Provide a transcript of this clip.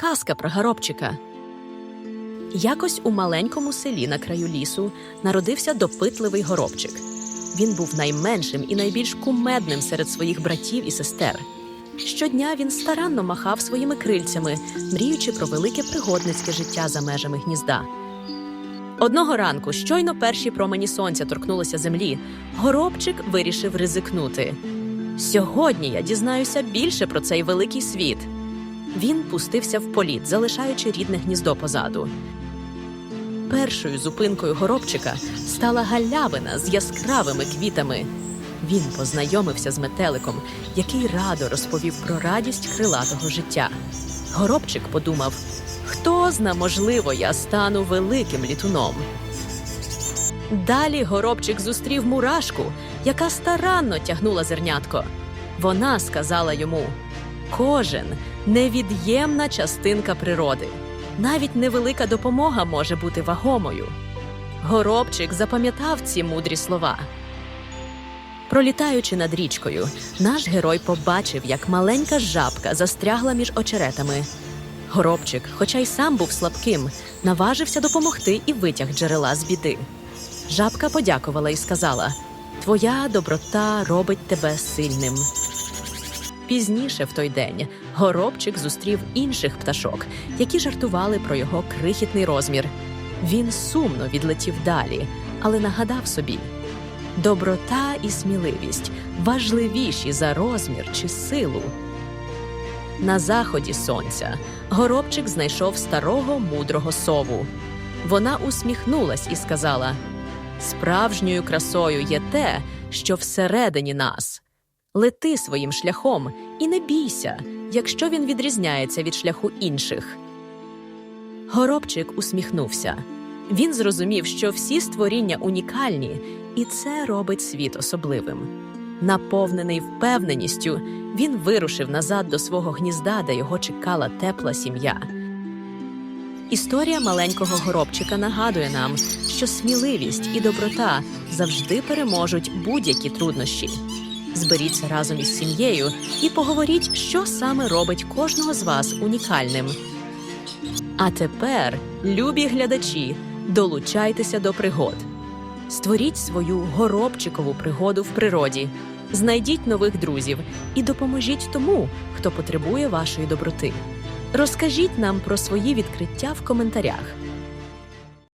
Казка про горобчика. Якось у маленькому селі на краю лісу народився допитливий горобчик. Він був найменшим і найбільш кумедним серед своїх братів і сестер. Щодня він старанно махав своїми крильцями, мріючи про велике пригодницьке життя за межами гнізда. Одного ранку, щойно перші промені сонця торкнулися землі, горобчик вирішив ризикнути. Сьогодні я дізнаюся більше про цей великий світ. Він пустився в політ, залишаючи рідне гніздо позаду. Першою зупинкою горобчика стала галявина з яскравими квітами. Він познайомився з метеликом, який радо розповів про радість крилатого життя. Горобчик подумав: хто зна, можливо, я стану великим літуном. Далі горобчик зустрів мурашку, яка старанно тягнула зернятко. Вона сказала йому: кожен невід'ємна частинка природи. Навіть невелика допомога може бути вагомою. Горобчик запам'ятав ці мудрі слова. Пролітаючи над річкою, наш герой побачив, як маленька жабка застрягла між очеретами. Горобчик, хоча й сам був слабким, наважився допомогти і витяг джерела з біди. Жабка подякувала і сказала: Твоя доброта робить тебе сильним. Пізніше в той день горобчик зустрів інших пташок, які жартували про його крихітний розмір. Він сумно відлетів далі, але нагадав собі: доброта і сміливість важливіші за розмір чи силу. На заході сонця горобчик знайшов старого мудрого сову. Вона усміхнулась і сказала: Справжньою красою є те, що всередині нас. Лети своїм шляхом і не бійся, якщо він відрізняється від шляху інших. Горобчик усміхнувся. Він зрозумів, що всі створіння унікальні, і це робить світ особливим. Наповнений впевненістю, він вирушив назад до свого гнізда, де його чекала тепла сім'я. Історія маленького горобчика нагадує нам, що сміливість і доброта завжди переможуть будь-які труднощі. Зберіться разом із сім'єю і поговоріть, що саме робить кожного з вас унікальним. А тепер, любі глядачі, долучайтеся до пригод. Створіть свою горобчикову пригоду в природі, знайдіть нових друзів і допоможіть тому, хто потребує вашої доброти. Розкажіть нам про свої відкриття в коментарях.